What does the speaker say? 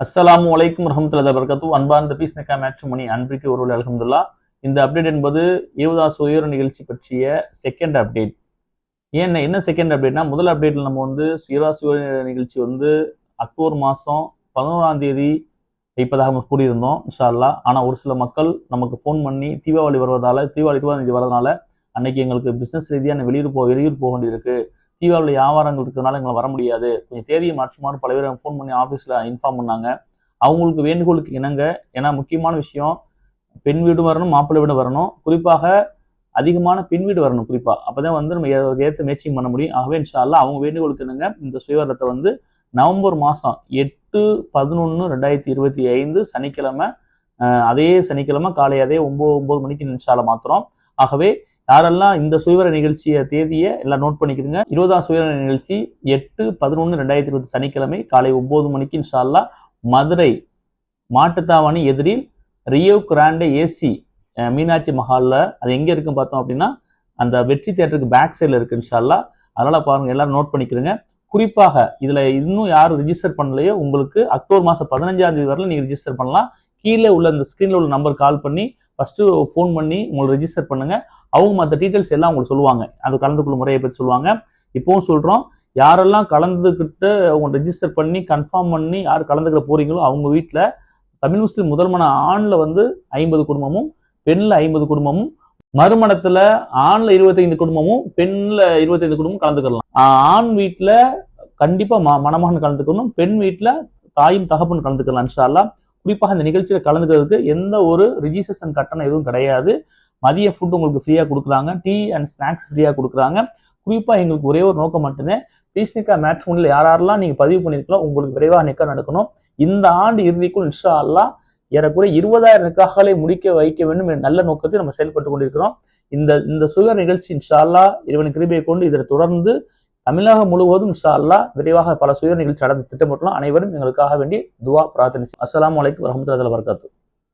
அஸ்லாம் வலைக்கும் ரஹமத்துல வபரகாத்து அன்பார்ந்த பீஸ் நக்கா மேட்ச் மணி அன்பிற்கு ஒருவள் அலகம்துல்லா இந்த அப்டேட் என்பது ஏவதாஸ் உயர் நிகழ்ச்சி பற்றிய செகண்ட் அப்டேட் ஏன் என்ன செகண்ட் அப்டேட்னா முதல் அப்டேட்டில் நம்ம வந்து யுவதாஸ் உயர் நிகழ்ச்சி வந்து அக்டோபர் மாதம் பதினோராம் தேதி வைப்பதாக நம்ம கூறியிருந்தோம் இன்ஷா ஆனால் ஒரு சில மக்கள் நமக்கு ஃபோன் பண்ணி தீபாவளி வருவதால் தீபாவளி தீபாவளி தேதி வரதுனால அன்னைக்கு எங்களுக்கு பிஸ்னஸ் ரீதியாக வெளியூர் போ வெளியூர் போக வேண்டியிருக்கு. தீபாவளி வியாபாரங்கள் இருக்கிறதுனால எங்களை வர முடியாது. கொஞ்சம் தேதியை மாற்றுமாறு பல பேர் ஃபோன் பண்ணி ஆஃபீஸில் இன்ஃபார்ம் பண்ணாங்க. அவங்களுக்கு வேண்டுகோளுக்கு இணங்க ஏன்னா முக்கியமான விஷயம் பெண் வீடு வரணும் மாப்பிள்ளை வீடு வரணும். குறிப்பாக அதிகமான பெண் வீடு வரணும் குறிப்பாக அப்போ தான் வந்து நம்ம ஏற்ற மேட்சிங் பண்ண முடியும். ஆகவே இன்ஷா அவங்க வேண்டுகோளுக்கு இணங்க இந்த சுயவரத்தை வந்து நவம்பர் மாதம் எட்டு பதினொன்று ரெண்டாயிரத்தி இருபத்தி ஐந்து சனிக்கிழமை அதே சனிக்கிழமை காலை அதே ஒம்பது ஒம்பது மணிக்கு இன்ஷால மாத்திரம் ஆகவே யாரெல்லாம் இந்த சுயவர நிகழ்ச்சிய தேதியை எல்லாம் நோட் பண்ணிக்கிறீங்க இருபதாம் சுயவர நிகழ்ச்சி எட்டு பதினொன்று ரெண்டாயிரத்தி இருபது சனிக்கிழமை காலை ஒன்பது மணிக்கு இன்ஷால்லா மதுரை மாட்டுத்தாவணி எதிரில் ரியோ கிராண்டே ஏசி மீனாட்சி மஹாலில். அது எங்கே இருக்குன்னு பார்த்தோம் அப்படின்னா அந்த வெற்றி தேட்டருக்கு பேக் சைடில் இருக்கு இன்ஷால்லா அதனால் பாருங்கள் எல்லாரும் நோட் பண்ணிக்கிறேங்க. குறிப்பாக இதில் இன்னும் யாரும் ரிஜிஸ்டர் பண்ணலையோ உங்களுக்கு அக்டோபர் மாதம் பதினஞ்சாம் தேதி வரல நீங்கள் ரிஜிஸ்டர் பண்ணலாம். கீழே உள்ள இந்த ஸ்க்ரீனில் உள்ள நம்பர் கால் பண்ணி ஃபஸ்ட்டு ஃபோன் பண்ணி உங்களை ரெஜிஸ்டர் பண்ணுங்கள் அவங்க மற்ற டீட்டெயில்ஸ் எல்லாம் உங்களுக்கு சொல்லுவாங்க. அது கலந்து கொள்ளும் முறையை பற்றி சொல்லுவாங்க. இப்போவும் சொல்கிறோம் யாரெல்லாம் கலந்துக்கிட்டு அவங்க ரெஜிஸ்டர் பண்ணி கன்ஃபார்ம் பண்ணி யார் கலந்துக்கிற போகிறீங்களோ அவங்க வீட்டில் தமிழ் முஸ்லீம் முதல்மன ஆணில் வந்து ஐம்பது குடும்பமும் பெண்ணில் ஐம்பது குடும்பமும் மறுமணத்தில் ஆணில் இருபத்தைந்து குடும்பமும் பெண்ணில் இருபத்தைந்து குடும்பமும் கலந்துக்கலாம். ஆண் வீட்டில் கண்டிப்பாக ம மணமகன் கலந்துக்கணும். பெண் வீட்டில் தாயும் தகப்பன் கலந்துக்கலாம் இன்ஷால்லாம் குறிப்பாக இந்த நிகழ்ச்சியில் கலந்துக்கிறதுக்கு எந்த ஒரு ரிஜிஸ்ட்ரேஷன் கட்டணம் எதுவும் கிடையாது. மதிய ஃபுட் உங்களுக்கு ஃப்ரீயாக கொடுக்குறாங்க. டீ அண்ட் ஸ்நாக்ஸ் ஃப்ரீயாக கொடுக்குறாங்க. குறிப்பாக எங்களுக்கு ஒரே ஒரு நோக்கம் மட்டுமே பீஸ்னிக்கா மேட்ச்மோனில் யார் யாரெல்லாம் நீங்கள் பதிவு பண்ணியிருக்கலாம் உங்களுக்கு விரைவாக நிற்க நடக்கணும். இந்த ஆண்டு இறுதிக்குள் இன்ஷா அல்லா ஏறக்குறைய இருபதாயிரம் நிக்காகளை முடிக்க வைக்க வேண்டும் என்ற நல்ல நோக்கத்தை நம்ம செயல்பட்டு கொண்டிருக்கிறோம். இந்த இந்த சுகர் நிகழ்ச்சி இன்ஷா அல்லா இறைவன் கிருபையை கொண்டு இதை தொடர்ந்து தமிழகம் முழுவதும் இன்ஷா அல்லாஹ் விரைவாக பல சுயர் நிகழ்ச்சி நடந்து திட்டமிட்டலாம் அனைவரும் எங்களுக்காக வேண்டி துவா பிரார்த்தனை அஸ்லாம் அலைக்கும் வரமத்துல வரகாத்து